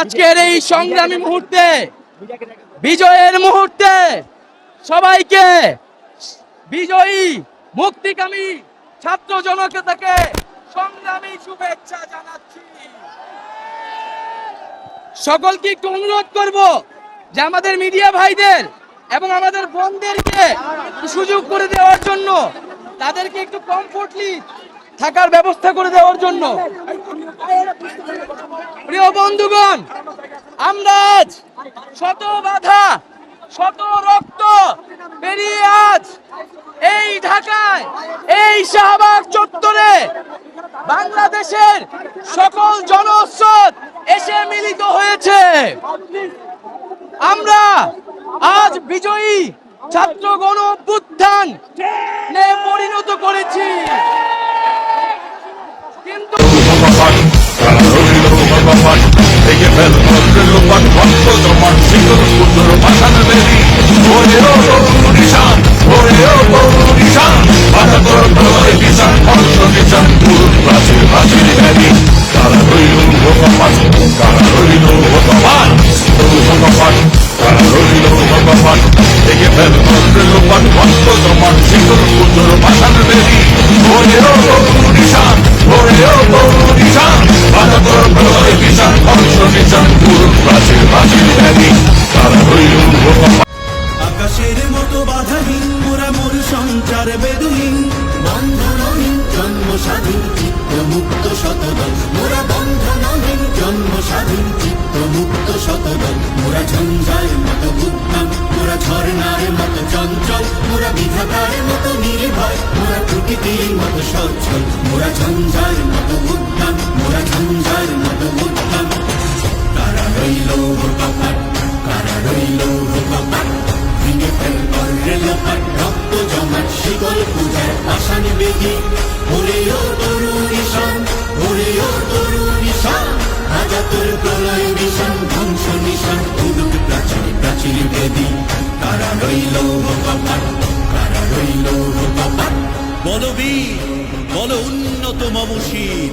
আজকের এই সংগ্রামী মুহূর্তে, বিজয়ের মুহূর্তে সবাইকে বিজয়ী, মুক্তিকামী ছাত্র জনতাকে সংগ্রামী শুভেচ্ছা জানাচ্ছি। সকলকে একটু অনুরোধ করব যে আমাদের মিডিয়া ভাইদের এবং আমাদের বোনদেরকে সুযোগ করে দেওয়ার জন্য, তাদেরকে একটু কমফোর্টলি থাকার ব্যবস্থা করে দেওয়ার জন্য। প্রিয় বন্ধুগণ আমরা আজ শত বাধা, শত রক্ত পেরিয়ে আজ এই ঢাকায়, এই শাহবাগ চত্বরে বাংলাদেশের সকল জনস্রোত এসে মিলিত হয়েছে। আমরা আজ বিজয়ী ছাত্র গণ পরিণত করেছি। ভেঙে ফেল ভদ্রলোপান ভক্ত জমান শিকল সুন্দর পাশান বেরি ওরে ও গৌর নিশান ওরে ও গৌর নিশান বাধা তোর প্রলয় নিশান ভক্ত নিশান গুরু প্রাচীর প্রাচীর বেরি তারা রইল ভগবান তারা রইল ভগবান তবু ভগবান তারা রইল ভগবান ভেঙে ফেল ভদ্রলোপান ভক্ত জমান শিকল সুন্দর পাশান বেরি স্বাধীন চিত্ত মুক্ত শতদল। মোরা বন্ধনহীন জন্ম স্বাধীন চিত্ত মুক্ত শতদল। মোরা ঝঞ্ঝার মতো বুদ্ধান মোরা ঝর্ণার মতো চঞ্চল, মোরা বিধাতার মতো নির্ভয়, মোরা প্রকৃতির মতো সচ্ছল। মোরা ঝঞ্ঝার মতো বুদ্ধান মোরা ঝঞ্ঝার মতো বুদ্ধান কারা রইল কপাট, কারা রইল কপাট? ভেঙে ফেল করলে রক্ত জমাট শিকল, পূজার আসান বেদি। রইল রইল বলবীর বল উন্নত মমশীর